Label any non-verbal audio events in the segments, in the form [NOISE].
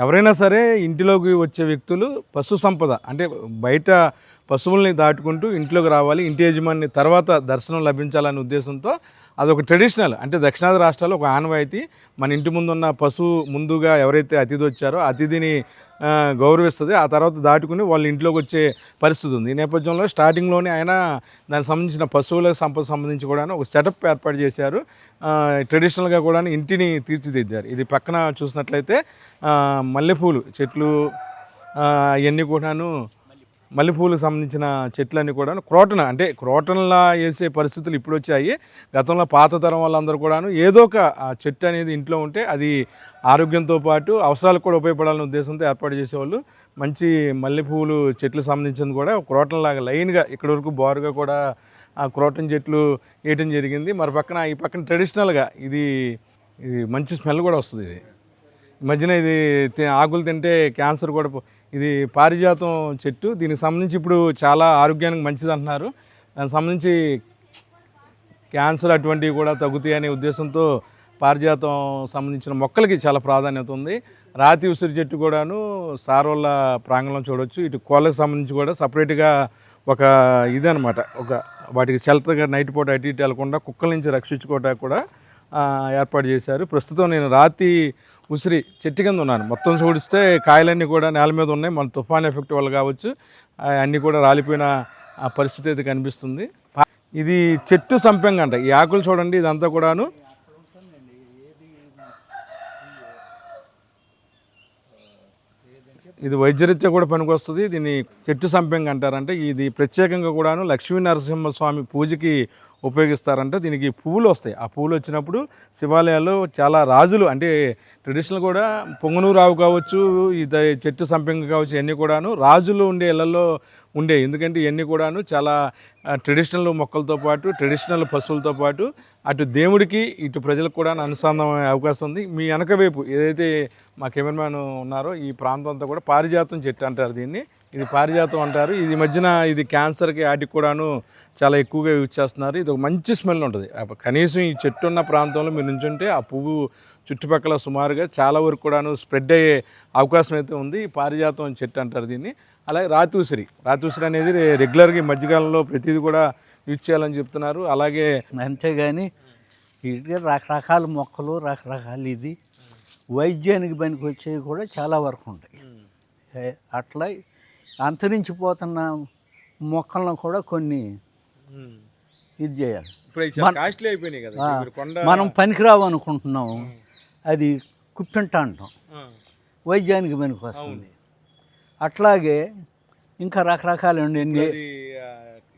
ఎవరైనా సరే ఇంటిలోకి వచ్చే వ్యక్తులు పశు సంపద అంటే బయట పశువుల్ని దాటుకుంటూ ఇంట్లోకి రావాలి ఇంటి యజమాని తర్వాత దర్శనం లభించాలనే ఉద్దేశంతో అదొక ట్రెడిషనల్. అంటే దక్షిణాది రాష్ట్రాల్లో ఒక ఆనవాయితీ. మన ఇంటి ముందున్న పశువు ముందుగా ఎవరైతే అతిథి వచ్చారో అతిథిని గౌరవిస్తుంది. ఆ తర్వాత దాటుకుని వాళ్ళ ఇంట్లోకి వచ్చే పరిస్థితి ఉంది. ఈ నేపథ్యంలో స్టార్టింగ్లోనే ఆయన దానికి సంబంధించిన పశువుల సంపద సంబంధించి కూడా ఒక సెటప్ ఏర్పాటు చేశారు. ట్రెడిషనల్గా కూడా ఇంటిని తీర్చిదిద్దారు. ఇది పక్కన చూసినట్లయితే మల్లెపూలు చెట్లు ఇవన్నీ అవన్నీ కూడాను మల్లెపూలకు సంబంధించిన చెట్లన్నీ కూడా క్రోటన అంటే క్రోటన్లా వేసే పరిస్థితులు ఇప్పుడు వచ్చాయి. గతంలో పాత తరం వాళ్ళందరూ కూడాను ఏదో ఒక చెట్టు అనేది ఇంట్లో ఉంటే అది ఆరోగ్యంతో పాటు అవసరాలకు కూడా ఉపయోగపడాలనే ఉద్దేశంతో ఏర్పాటు చేసేవాళ్ళు. మంచి మల్లెపూలు చెట్లు సంబంధించింది కూడా క్రోటన్ లాగా లైన్గా ఇక్కడి వరకు బారుగా కూడా ఆ క్రోటన్ చెట్లు వేయటం జరిగింది. మరి పక్కన ఈ పక్కన ట్రెడిషనల్గా ఇది ఇది మంచి స్మెల్ కూడా వస్తుంది ఇది. ఈ మధ్యన ఇది ఆకులు తింటే క్యాన్సర్ కూడా ఇది పారిజాతం చెట్టు. దీనికి సంబంధించి ఇప్పుడు చాలా ఆరోగ్యానికి మంచిది అంటున్నారు. దానికి సంబంధించి క్యాన్సర్ అటువంటివి కూడా తగ్గుతాయి అనే ఉద్దేశంతో పారిజాతం సంబంధించిన మొక్కలకి చాలా ప్రాధాన్యత ఉంది. రాతి ఉసిరి చెట్టు కూడాను సారోళ్ళ ప్రాంగణం చూడొచ్చు. ఇటు కోళ్ళకి సంబంధించి కూడా సపరేట్గా ఒక ఇదనమాట ఒక వాటికి షెల్టర్గా నైట్ పూట అటు ఇటు వెళ్ళకుండా కుక్కల నుంచి రక్షించుకోవడానికి కూడా ఏర్పాటు చేశారు. ప్రస్తుతం నేను రాతి ఉసిరి చెట్టు కింద ఉన్నాను. మొత్తం చూడిస్తే కాయలన్నీ కూడా నేల మీద ఉన్నాయి. మన తుఫాన్ ఎఫెక్ట్ వల్ల కావచ్చు. అన్నీ కూడా రాలిపోయిన ఆ పరిస్థితి అయితే కనిపిస్తుంది. ఇది చెట్టు సంపెంగ అంట. ఈ ఆకులు చూడండి ఇదంతా కూడాను ఇది వైద్యరీత్యా కూడా పనికొస్తుంది. దీన్ని చెట్టు సంపెంగ అంటారంటే ఇది ప్రత్యేకంగా కూడాను లక్ష్మీ నరసింహస్వామి పూజకి ఉపయోగిస్తారంటే. దీనికి పువ్వులు వస్తాయి. ఆ పువ్వులు వచ్చినప్పుడు శివాలయాల్లో చాలా రాజులు అంటే ట్రెడిషనల్ కూడా పొంగనూరు కావచ్చు ఇది చెట్టు సంపెంగ కావచ్చు ఇవన్నీ కూడాను రాజులు ఉండే ఇళ్ళలో ఉండే. ఎందుకంటే ఇవన్నీ కూడాను చాలా ట్రెడిషనల్ మొక్కలతో పాటు ట్రెడిషనల్ పశువులతో పాటు అటు దేవుడికి ఇటు ప్రజలకు కూడా అనుసంధానం అయ్యే అవకాశం ఉంది. మీ వెనక వైపు ఏదైతే మా కెమెరామ్యాన్ ఉన్నారో ఈ ప్రాంతం అంతా కూడా పారిజాతం చెట్టు అంటారు దీన్ని. ఇది పారిజాతం అంటారు. ఇది మధ్యన ఇది క్యాన్సర్కి వాటికి కూడాను చాలా ఎక్కువగా యూజ్ చేస్తున్నారు. ఇది ఒక మంచి స్మెల్ ఉంటుంది. కనీసం ఈ చెట్టు ఉన్న ప్రాంతంలో మీరు నుంచుంటే ఆ పువ్వు చుట్టుపక్కల సుమారుగా చాలా వరకు కూడాను స్ప్రెడ్ అయ్యే అవకాశం అయితే ఉంది. ఈ పారిజాతం చెట్టు అంటారు దీన్ని. అలాగే రాతి ఉసిరి రాతి ఉసిరి అనేది రెగ్యులర్గా ఈ మధ్యకాలంలో ప్రతిదీ కూడా యూజ్ చేయాలని చెప్తున్నారు. అలాగే అంతేగాని రకరకాల మొక్కలు రకరకాల ఇది వైద్యానికి పనికి వచ్చేవి కూడా చాలా వరకు ఉంటాయి. అట్లా అంతరించిపోతున్న మొక్కలను కూడా కొన్ని ఇది చేయాలి. మనం పనికిరావు అనుకుంటున్నాం అది కుప్పింట అంటాం. వైద్యానికి పనికి వస్తుంది. అట్లాగే ఇంకా రకరకాలు ఉండే అది ఆ,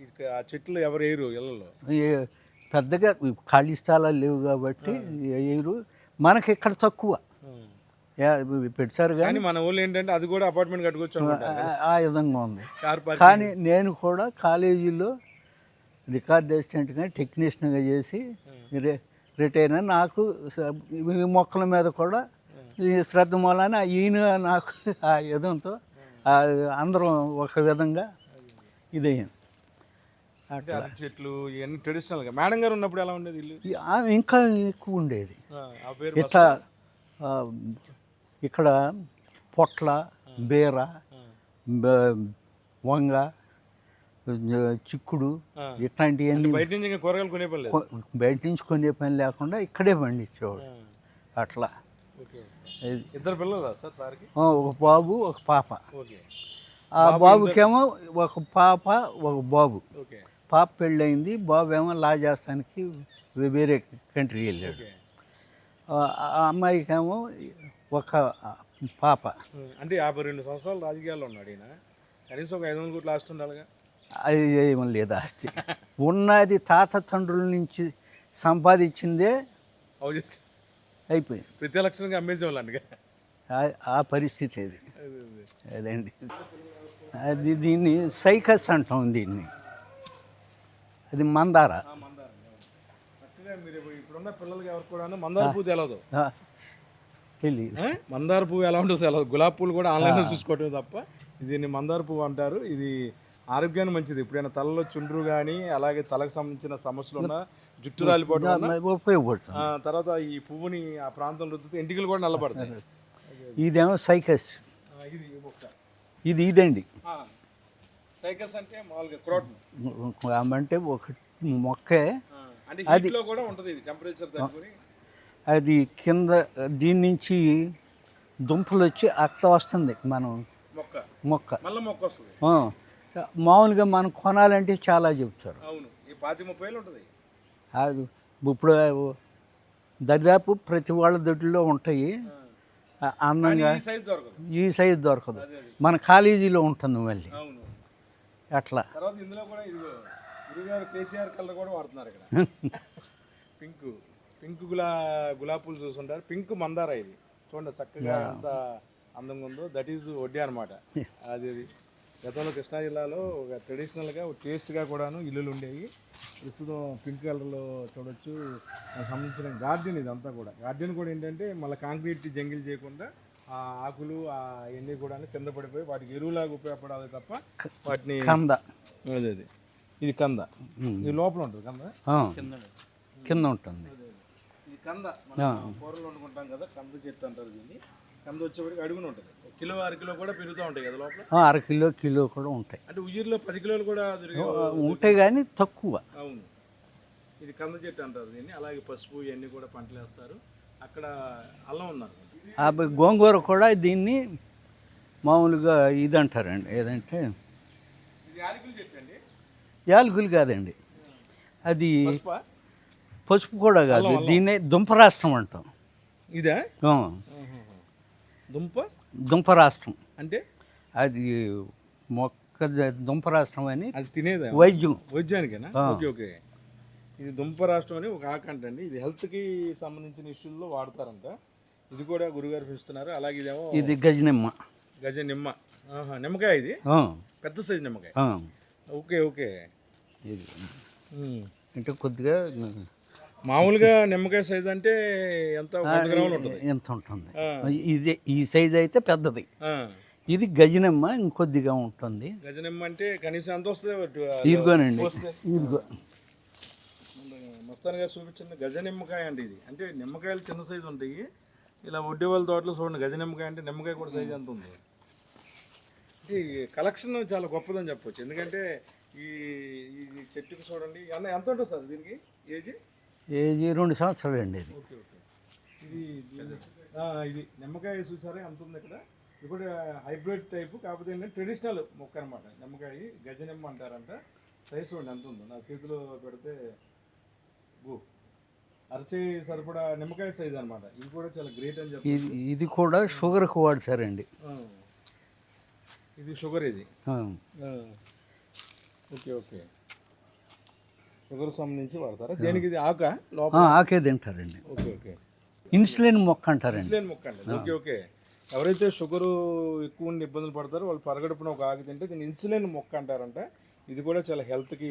ఇక ఆ చెట్లు ఎవరు వేయరు ఇళ్ళలో పెద్దగా ఖాళీ స్థలాలు లేవు కాబట్టి వేయరు. మనకి ఇక్కడ తక్కువ. పెట్టారు కానీ మన ఊళ్ళో ఏంటంటే అది కూడా అపార్ట్మెంట్ కట్టుకోవచ్చు ఆ- విధంగా ఉంది. కానీ నేను కూడా కాలేజీలో రికార్డ్ అసిస్టెంట్గా టెక్నీషియన్గా చేసి రిటైర్ అయినా నాకు ఈ మొక్కల మీద కూడా ఈ శ్రద్ధ మూలాన ఈయన నాకు ఆ విధంతో ఆ అందరం ఒక విధంగా ఇదయ్యింది. చెట్లు ఇవన్నీ ట్రెడిషనల్గా. మేడం గారు ఉన్నప్పుడు ఎలా ఉండేది ఇల్లు? ఇంకా ఎక్కువ ఉండేది. ఇట్లా ఇక్కడ పొట్ల బీర వంగ చిక్కుడు. ఇట్లాంటివన్నీ బయట నుంచి కూరగాయలు కొనే పని బయట నుంచి కొనే పని లేకుండా ఇక్కడే పండించేవాడు. అట్లా. ఇద్దరు పిల్లలు సార్ సార్కి? ఒక బాబు ఒక పాప. ఓకే. ఆ బాబుకేమో ఒక పాప ఒక బాబు. పాప పెళ్ళయింది బాబు ఏమో లా చేస్తానికి వేరే కంట్రీ వెళ్ళాడు. ఆ అమ్మాయికేమో ఒక పాప. అంటే యాభై రెండు సంవత్సరాలు రాజకీయాల్లో ఉన్నాడు ఈయన. కనీసం ఒక ఐదు వందల కోట్లు లాస్ట్ ఉండాలిగా. అది ఏమీ లేదు? ఆస్తి ఉన్నది తాత తండ్రుల నుంచి సంపాదించిందే అయిపోయింది. ప్రతి ఎలక్షన్కి అమ్మేసేవాళ్ళు అందుకే ఆ- పరిస్థితి అది. అదండి. అది దీన్ని సైకస్ అంటాం దీన్ని. అది మందార. ఇప్పుడున్న పిల్లలకి ఎవరు కూడా మందార పువ్వు తెలియదు? మందార పువ్వు ఎలా ఉంటుందో తెలియదు గులాబీ పూలు కూడా ఆన్లైన్లో చూసుకోవటమే తప్ప దీన్ని మందార పువ్వు అంటారు. ఇది ఆరోగ్యానికి మంచిది. ఎప్పుడైనా తలలో చుండ్రు కానీ అలాగే తలకు సంబంధించిన సమస్యలు ఉన్నా జుట్టు రాలిపోవడం ఉపయోగపడుతుంది. తర్వాత ఈ పువ్వుని ఆ ప్రాంతంలో రుద్దితే ఎంటికలు కూడా నల్లబడతాయి. ఇదేమో సైకస్. ఇది ఇది ఇదండి. సైకస్ అంటే మామూలుగా క్రోటన్ అంటే ఒక మొక్కే. హీట్లో కూడా ఉంటుంది ఇది టెంపరేచర్ అది కింద దీని నుంచి దుంపలు వచ్చి అట్లా వస్తుంది మనం మొక్క. మొక్క. మళ్ళీ మొక్క వస్తుంది. మామూలుగా మనం కొనాలంటే చాలా చెప్తారు. అవును. ఈ పాతి ముప్పై ఉంటుంది. అది ఇప్పుడు దరిదాపు ప్రతి వాళ్ళ దొడ్లో ఉంటాయి. అందంగా ఈ సైజ్ దొరకదు. మన కాలేజీలో ఉంటుంది మళ్ళీ. అట్లా. తర్వాత ఇందులో కూడా గురుగారు కేసీఆర్ కలర్ కూడా వాడుతున్నారు ఇక్కడ. [LAUGHS] పింక్ పింక్ గులా గులాబ్ పూలు చూసుంటారు పింక్ మందార ఇది. చూడండి చక్కగా ఎంత అందంగా ఉందో. దట్ ఈజ్ వడ్డీ అనమాట [LAUGHS] అది. గతంలో కృష్ణా జిల్లాలో ఒక ట్రెడిషనల్గా టేస్ట్గా కూడాను ఇల్లులు ఉండేవి ప్రస్తుతం పింక్ కలర్లో చూడొచ్చు. దానికి సంబంధించిన గార్డెన్ ఇదంతా కూడా. గార్డెన్ కూడా ఏంటంటే మళ్ళీ కాంక్రీట్ జంగిల్ చేయకుండా ఆ ఆకులు ఆ ఎండి కూడా కింద పడిపోయి వాటికి ఎరువులాగా ఉపయోగపడాలి తప్ప వాటిని కంద. అదే అదే. ఇది కంద. ఇది లోపల ఉంటుంది కంద? ఆ, కింద కింద ఉంటుంది. ఇది కంద. మనం కూరలు వండుకుంటాం కదా కంద చెట్టు అంటారు దీన్ని. కంద వచ్చేప్పటికి అడుగున ఉంటుంది. కిలో అర కిలో కూడా పెరుగుతూ ఉంటాయి కదా లోపల? అర కిలో కిలో కూడా ఉంటాయి. అంటే ఉయ్యూరులో పది కిలోలు కూడా ఉంటాయి కానీ తక్కువ. అవును. ఇది కంద చెట్టు అంటారు దీన్ని. అలాగే పసుపు ఇవన్నీ కూడా పంటలు వేస్తారు. అక్కడ అల్లం ఉన్నారు గోంగూర కూడా దీన్ని మామూలుగా ఇది అంటారండి ఏదంటే యాలకులు చెట్టు అండి. యాలకులు కాదండి. అది పసుపా? పసుపు కూడా కాదు. దీన్నే దుంపరాష్ట్రం అంటాం. ఇదా? ఆ, దుంప దుంపరాష్ట్రం అంటే? అది మొక్క ద- దుంపరాష్ట్రం అని అది తినేదా? వైద్యం. వైద్యానికేనా? Okay okay. ఇది దుంప రాష్ట్రం అని ఒక ఆకంట అండి ఇది హెల్త్కి సంబంధించిన ఇష్యూల్లో వాడతారంట. ఇది కూడా గురుగారు పిలుస్తున్నారు. అలాగే ఇదేమో ఇది గజ నిమ్మ ఆహా, నిమ్మకాయ ఇది? పెద్ద సైజు నిమ్మకాయ. Okay okay. ఇది. అంటే కొద్దిగా మామూలుగా నిమ్మకాయ సైజ్ అంటే ఎంత ఎంత ఉంటుంది. ఇది ఈ సైజ్ అయితే పెద్దది. ఇది గజనిమ్మ ఇంకొద్దిగా ఉంటుంది. గజ నిమ్మ అంటే కనీసం ఎంత వస్తుంది? ఇదిగోనండి? ఇదిగో. మస్తాన్ గారు చూపించింది గజ నిమ్మకాయ అంటే ఇది. అంటే నిమ్మకాయలు చిన్న సైజు ఉంటాయి. ఇలా వడ్డీ వాళ్ళ తోటలో చూడండి గజ నిమ్మకాయ అంటే నిమ్మకాయ కూడా సైజు ఎంత ఉంది. కలెక్షన్ చాలా గొప్పదని చెప్పొచ్చు. ఎందుకంటే ఈ ఈ చెట్టుకి చూడండి ఎంత ఉంటుంది సార్ దీనికి? ఏజీ? ఏజీ రెండు సంవత్సరాలు అండి ఇది. Okay okay. ఇది నిమ్మకాయ చూసారా? ఎంత ఉంది ఇక్కడ ఇప్పుడు హైబ్రిడ్ టైపు కాకపోతే ఏంటంటే ట్రెడిషనల్ మొక్క అనమాట నిమ్మకాయ గజ నిమ్మ అంటారంట. సైజ్ చూడండి ఎంత ఉందో. నా చేతిలో పెడితే గో అరచే సరిపడా నిమ్మకాయ సైజ్ అనమాట ఇది కూడా చాలా గ్రేట్ అని చెప్పి ఇది కూడా షుగర్కి వాడతారండి. ఇది షుగర్ ఇది. Okay okay. షుగర్ సంబంధించి వాడతారా? దేనికి ఇది ఆక? లోపల? ఆకే తింటారండి. Okay okay. ఇన్సులిన్ మొక్క అంటారండి. ఇన్సులిన్ మొక్క అండి. Okay okay. ఎవరైతే షుగర్ ఎక్కువ ఉండి ఇబ్బందులు పడతారో వాళ్ళు పరగడుపున ఒక ఆకు తింటే దీన్ని ఇన్సులిన్ మొక్క అంటారంట. ఇది కూడా చాలా హెల్త్కి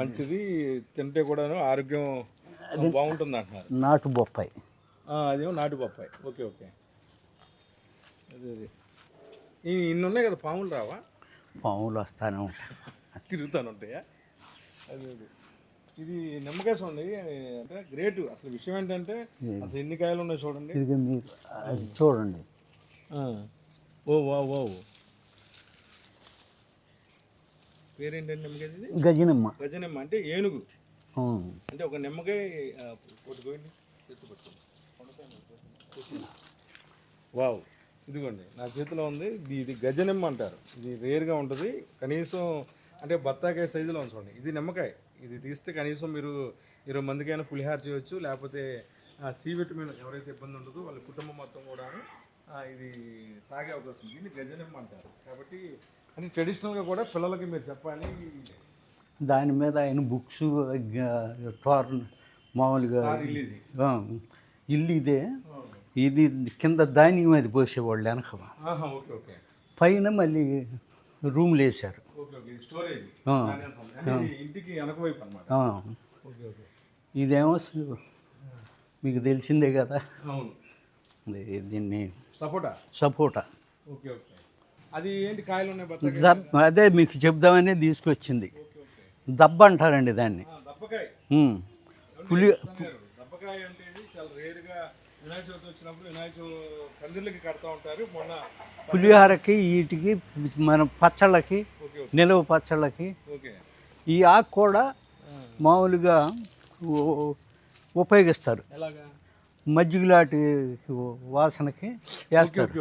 మంచిది. తింటే కూడాను ఆరోగ్యం బాగుంటుంది అంటున్నారు. నాటు బొప్పాయి. అదేమో నాటు బొప్పాయి. Okay okay. అదే అదే. ఇన్ని ఉన్నాయి కదా పాములు రావా? పాములు వస్తానే ఉంటాయి. తిరుగుతాను ఉంటాయా? అదే అదే. ఇది నిమ్మకాయ చూడండి. అంటే గ్రేట్. అసలు విషయం ఏంటంటే అసలు ఎన్ని కాయలు ఉన్నాయి చూడండి. ఇది మీరు అది చూడండి. ఓ వా వా పేరేంటండి నిమ్మకాయ ఇది? గజనిమ్మ. గజనిమ్మ అంటే ఏనుగు. అంటే ఒక నిమ్మకాయ పోయింది చేతి పట్టుకోండి. వావ్. ఇదిగోండి. నా చేతిలో ఉంది. ఇది ఇది గజనిమ్మ అంటారు. ఇది రేర్గా ఉంటుంది. కనీసం అంటే బత్తాకాయ సైజులో ఉంది చూడండి. ఇది నిమ్మకాయ. ఇది తీస్తే కనీసం మీరు ఇరవై మందికైనా పులిహార చేయొచ్చు లేకపోతే ఆ, సి విటమిన్ ఎవరైతే ఇబ్బంది ఉండదో వాళ్ళ కుటుంబం మొత్తం కూడా ఇది తాగే అవకాశం ఉంది. దీన్ని గజనిమ్మ అంటారు. కాబట్టి అంటే ట్రెడిషనల్గా కూడా పిల్లలకి మీరు చెప్పాలి. దాని మీద ఆయన బుక్స్ టోర్న్ మామూలుగా ఇల్లు ఇది. ఇదే. కింద ధాన్యం అది పోసేవాళ్ళు వెనక. ఆహా, ఓకే ఓకే. పైన మళ్ళీ రూమ్లు వేశారు ఇదేమో మీకు తెలిసిందే కదా. దీన్ని సపోటా? సపోటా. అది ఏంటి కాయలు ఉన్నాయి అదే మీకు చెప్దామని తీసుకొచ్చింది. దబ్బ అంటారండి దాన్ని. పులి అన్నారు. దప్పకాయ అంటే ఇది చాలా రేరుగా వినాయక చవితి వచ్చినప్పుడు వినాయక పందిర్లకి కడతా ఉంటారు. మొన్న పులిహోరకి వీటికి మన పచ్చళ్ళకి నిలవ పచ్చళ్ళకి ఈ ఆకు కూడా మామూలుగా ఉపయోగిస్తారు. మజ్జిగలాంటి వాసనకి వేస్తారు.